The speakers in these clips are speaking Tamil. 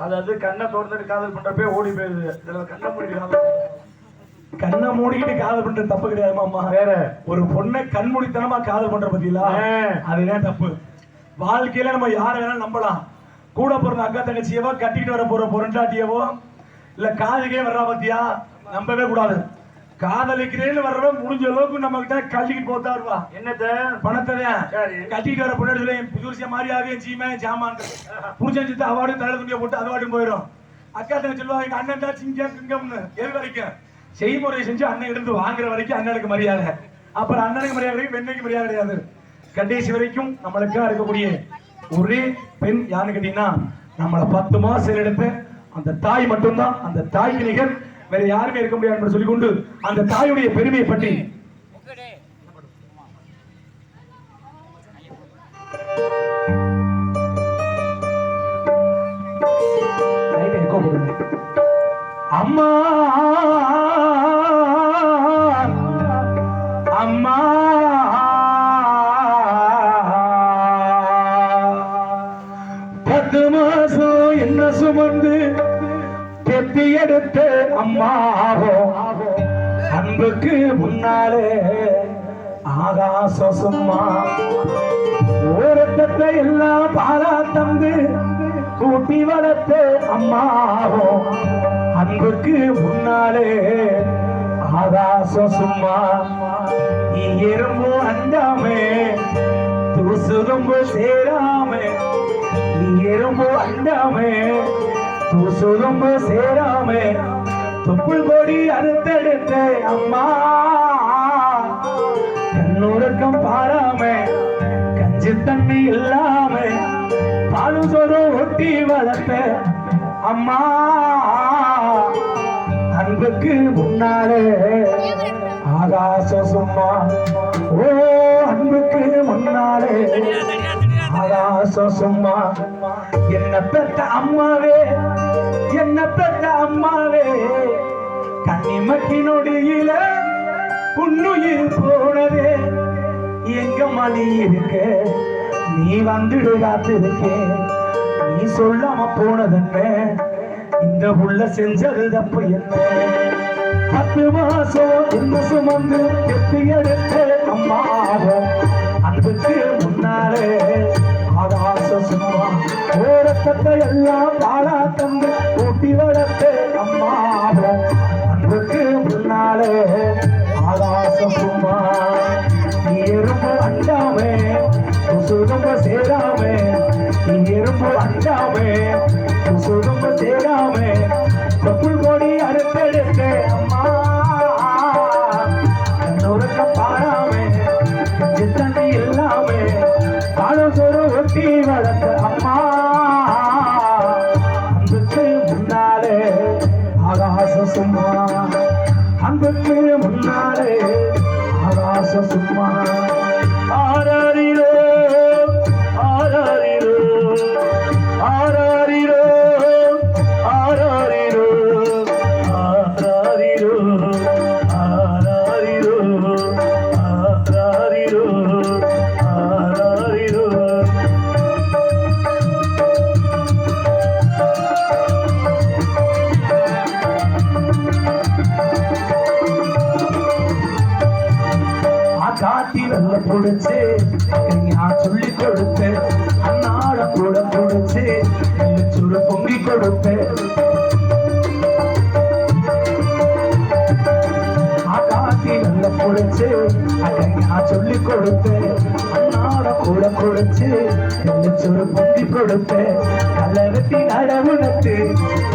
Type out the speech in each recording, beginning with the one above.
அதாவது கண்ணை திறந்துட்டு காதல் பண்றப்பே ஓடி போயிருது. இதுல கண்ணை மூடி காதல் கண்ணை மூடிக்கிட்டு காதல் பண்றது தப்பு கிடையாது மாமா வேற. ஒரு பொண்ணை கண்மூடித்தனமா காதல் பண்ற பத்தியில ஆ. அதுதான் தப்பு. வாழ்க்கையில நம்ம யார வேணாலும் நம்பலாம். கூட பிறந்த அக்கா தங்கச்சியவோ கட்டிக்கிட்டு வர போற பொருண்டாட்டியவோ இல்ல காதுக்கே வர்றா பத்தியா? நம்பவே கூடாது. காதலிக்கிறேன்னு வர்றவன் முடிஞ்ச அளவுக்கு நம்ம கிட்ட கட்டிக்கிட்டு போத்தா வருவா என்னத்த பணத்தை. கட்டிட்டு வர பொண்ணு சொல்லி புதுசிய மாதிரியாவே சீமே ஜாமான். புடிச்சா சித்து அவார்டு தலை துண்டிய போட்டு அது வாட்டும் போயிடும். அக்கா தங்க சொல்லுவா எங்க அண்ணன் தான் சிங்க கிங்கம்னு எது வரைக்கும். செய்முறை செஞ்சு அண்ணன் எடுத்து வாங்குற வரைக்கும் அண்ணனுக்கு மரியாதை. அப்புறம் அண்ணனுக்கு மரியாதை கிடையாது பெண்ணுக்கு மரியாதை கிடையாது. கடைசி வரைக்கும் நம்மளுக்கா இருக்கக்கூடிய ஒரே பெண் யாருன்னு கேட்டீங்கன்னா நம்மளை பத்து மாசம் எடுத்து அந்த தாய் மட்டும்தான். அந்த தாய்க்கு நிகர் வேற யாருமே இருக்க முடியாது என்று சொல்லிக்கொண்டு அந்த தாயுடைய பெருமையை பற்றி அம்மா! அம்மா! பத்து மாசம் என்ன சுமந்து கெத்தி எடுத்த அம்மாவோ? அன்புக்கு முன்னாலே ஆகாசம் சும்மா. ஓரத்தத்தை எல்லாம் பாலா தந்து கூட்டி வளர்த்த அம்மாவோ? அன்புக்கு முன்னாலே ஆகாசம் சும்மா. நீ எறும்பு அண்டாமே தூசுதும்பு சேராமே. நீ எறும்பு அண்டாமே தூசுதும்பு சேராமே. தொப்புள் கொடி அறுத்தெடுத்த அம்மா. கண்ணுறக்கம் பாராம கஞ்சி தண்ணி இல்லாம பாலு சோறு ஒட்டி வளர்த்த அம்மா. அன்புக்கு முன்னாலே ஆகாசம் சும்மா ஓ அன்புக்கு முன்னாலே ஆகாசம் சும்மா. என்ன பெற்ற அம்மாவே கன்னிமக்கி நொடியில உன்னுயிர் போனதே. எங்க மணி இருக்க நீ வந்துடு காத்திருக்கே. நீ சொல்லாம போனதென்ன? இந்த உள்ள செஞ்சது தப்பு என்ன? பத்து மாசம் என்ன சுமந்து எத்தி எடுத்த அம்மாவும் அன்புக்கு முன்னாலே ஆகாச சும்மா. ஓரத்தத்தை எல்லாம் பாலா தந்து கூட்டி வளர்த்த சும்மா கல்ல பிடிச்சு நான் சொல்லி கொடுப்பேன் அண்ணாட கூட பிடிச்சு சுரு பொங்கி கொடுப்பேன் நல்ல பிடிச்சு நான் சொல்லி கொடுப்பேன் அண்ணாட கூட கொடுத்து சுரு பொங்கி கொடுப்பேன் கல்ல வெட்டி நடவுனத்து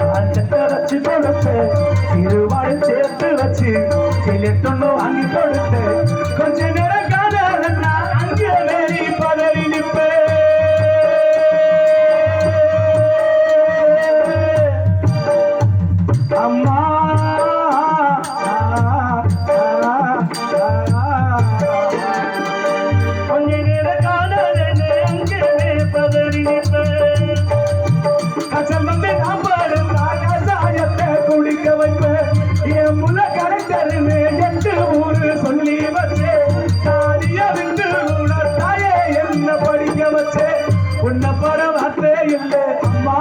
நான் செத்த வச்சு கொடுப்பேன் திருவாடு சேர்த்து வச்சு சிலட்டொன்னு வாங்கி கொடுத்தேன் கொஞ்ச நேரம் தருமே என்று ஊரு சொல்லி வச்சே தானிய விந்து உணர்த்தாயே என்ன படிக்க வச்சே உன்ன பரவாத்தே இல்லை அம்மா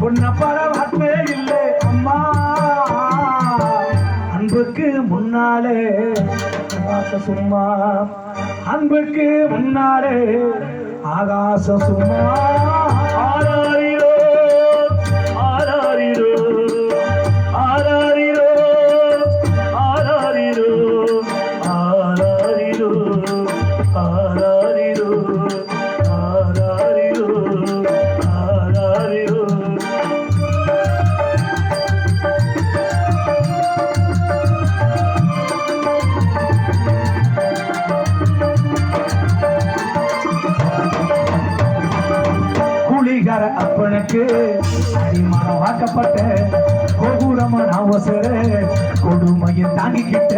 உன்ன பரவாத்தே இல்லை அம்மா அன்புக்கு முன்னாலே சும்மா. அன்புக்கு முன்னாலே ஆகாச சும்மா. அப்பனுக்கு அடிமானம் வாக்கப்பட்ட கோபுரமான அவசர கொடுமையை தாங்கிக்கிட்ட.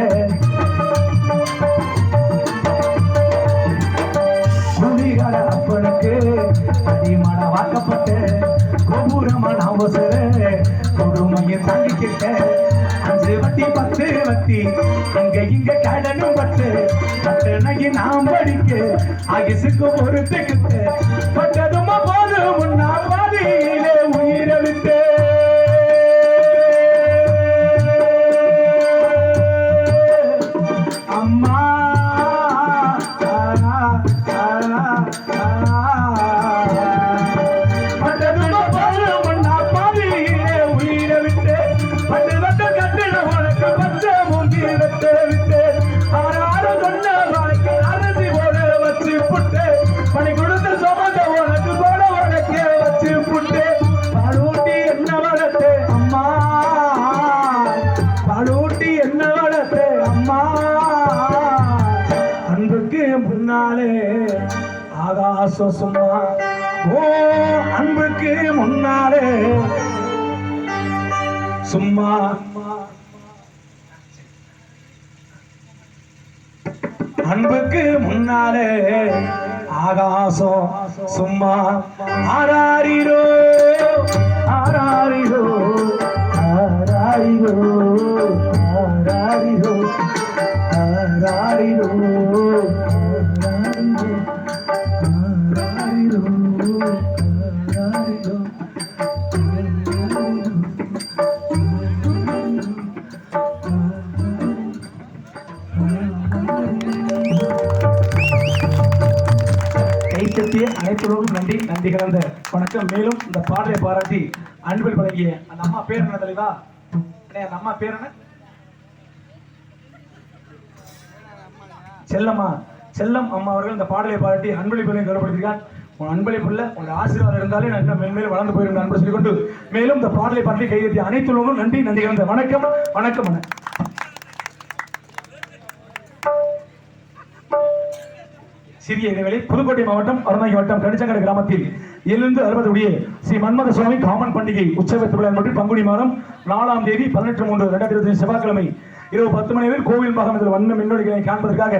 குளிகர அப்பனுக்கு அடிமானம் வாக்கப்பட்ட கோபுரமான அவசர கொடுமையை தாங்கிக்கிட்ட. அஞ்சு வட்டி பத்து வட்டி அங்க இங்க கடனும் பட்டு பட்டணைக்கு நாம் படிக்க அகிசுக்கு பொறுத்துக்கிட்டு சும்மா ஓ அன்புக்கு முன்னாலே. சும்மா. அன்புக்கு முன்னாலே ஆகாசம். சும்மா. ஆராரிரோ ஆராரிரோ ஆராரிரோ ஆராரிரோ ஆராரிரோ. ஆராரிரோ கைத்தட்டிய அனைத்துடன் நன்றி நன்றி கலந்த வணக்கம். மேலும் இந்த பாடலை பாராட்டி அன்பில் பழகிய அந்த அம்மா பேர் என்ன தலைவா அந்த அம்மா பேர் என்ன? செல்லம்மா. செல்லம் அம்மா அவர்கள் இந்த பாடலை பாராட்டி அன்பளிப்பையும் கௌரவப்படுத்திருக்கார் உன் அன்பளிப்புள்ள உங்க ஆசீர்வாதம் இருந்தாலே நான் இன்னும் மென்மேலும் வளர்ந்து போயிருந்த அன்பு சொல்லிக்கொண்டு மேலும் இந்த பாடலை பாட்டி கைதட்டி அனைத்துள்ளவங்களும் நன்றி நன்றி கலந்த வணக்கம் வணக்கம் வணக்கம் சிறிய இடைவெளி புதுக்கோட்டை மாவட்டம் அருணாகி வட்டம் கடிச்சங்கர கிராமத்தில் எழுந்து அறுபதுடைய ஸ்ரீ மன்மத சுவாமி காமன் பண்டிகை உற்சவ திருவிழா மற்றும் பங்குனி மாதம் நாலாம் தேதி பதினெட்டு மூன்று ரெண்டாயிரத்தி இருபத்தி செவ்வாய்க்கிழமை இரவு பத்து மணி வரை கோவில் இதில் வண்ண மின்னொலிகளை காண்பதற்காக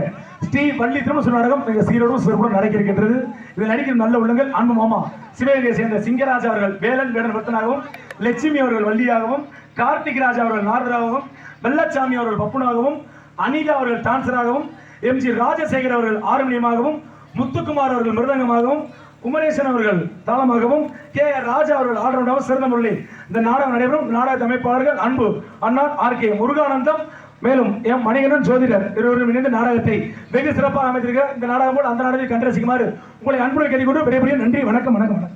ஸ்ரீ வள்ளி திருமசு நாடகம் மிக சீரோடும் சிறப்புடன் நடக்க இருக்கின்றது. இதில் நடிக்கிற நல்ல உள்ளங்கள் அன்பு மாமா சிவகங்கையை சேர்ந்த சிங்கராஜ் அவர்கள் வேலன் வேடன் பக்தனாகவும் லட்சுமி அவர்கள் வள்ளியாகவும் கார்த்திக் ராஜா அவர்கள் நாரதராகவும் வெள்ளச்சாமி அவர்கள் பப்புனாகவும் அனிதா அவர்கள் டான்சராகவும் எம் ஜி ராஜசேகர் அவர்கள் ஆரம்பியமாகவும் முத்துக்குமார் அவர்கள் மிருதங்கமாகவும் குமரேசன் அவர்கள் தாளமாகவும் கே ஆர் ராஜா அவர்கள் ஆல்ரவுண்டாகவும் சிறந்த முறையில் இந்த நாடகம் நடைபெறும். நாடக அமைப்பாளர்கள் அன்பு அண்ணா ஆர் கே முருகானந்தம் மேலும் எம் மணிகண்டன் ஜோதிடர் இருவரும் இணைந்து நாடகத்தை வெகு சிறப்பாக அமைத்திருக்க இந்த நாடகம் போல் அந்த நாடகத்தை கண்டு ரசிக்குமாறு உங்களை அன்புடன் கேட்டுக்கொண்டு விடைபெரிய நன்றி வணக்கம் வணக்கம் வணக்கம்.